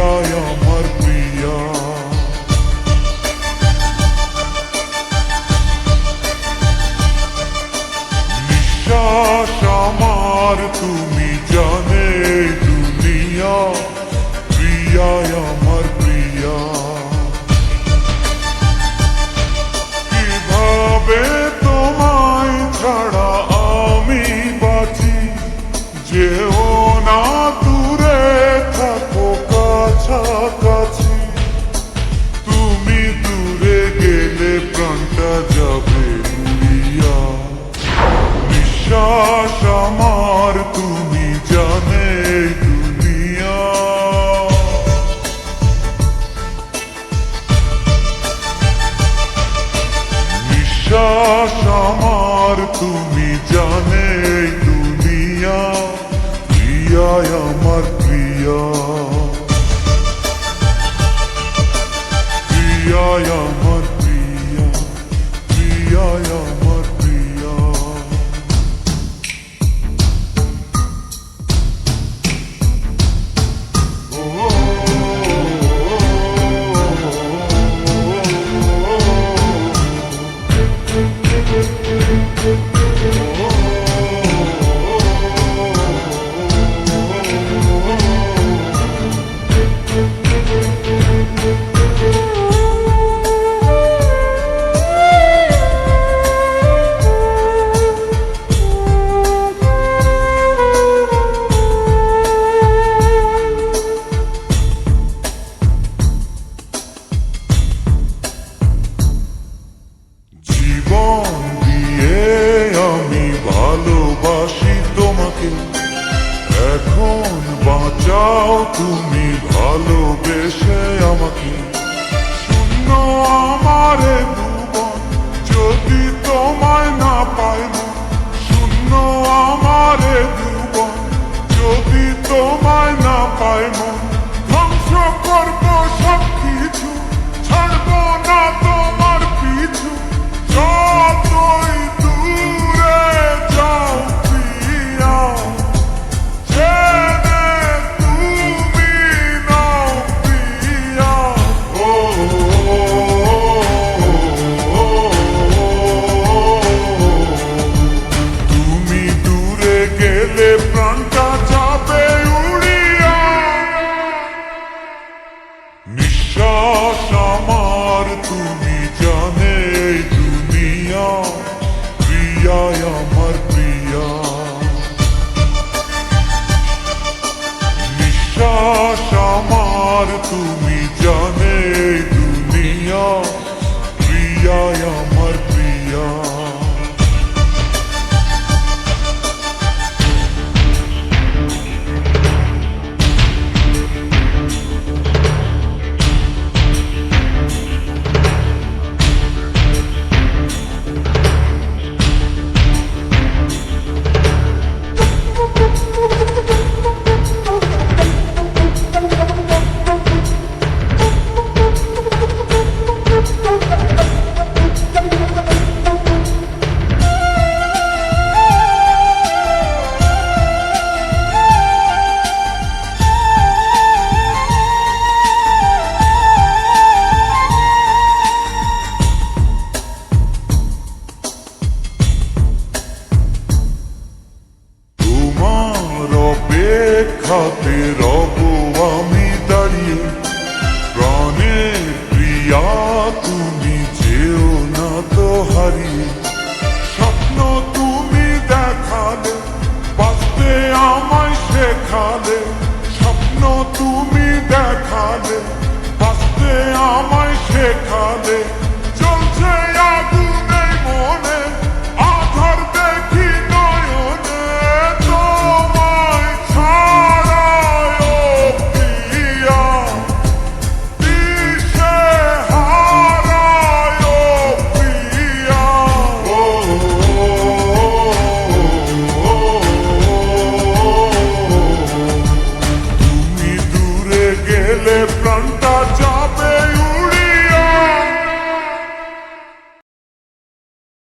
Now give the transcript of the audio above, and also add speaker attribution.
Speaker 1: প্রিয়ায় আমার প্রিয়া নিঃশ্বাস আমার তুমি আকাশ আমার তুমি জানে দুনিয়া। নিঃশ্বাস আমার তুমি জানে জীবন দিয়ে আমি ভালোবাসি তোমাকে। এখন বাঁচাও তুমি ভালোবেসে আমাকে। me down. তুমি দেখালে হাসতে আমায় শেখালে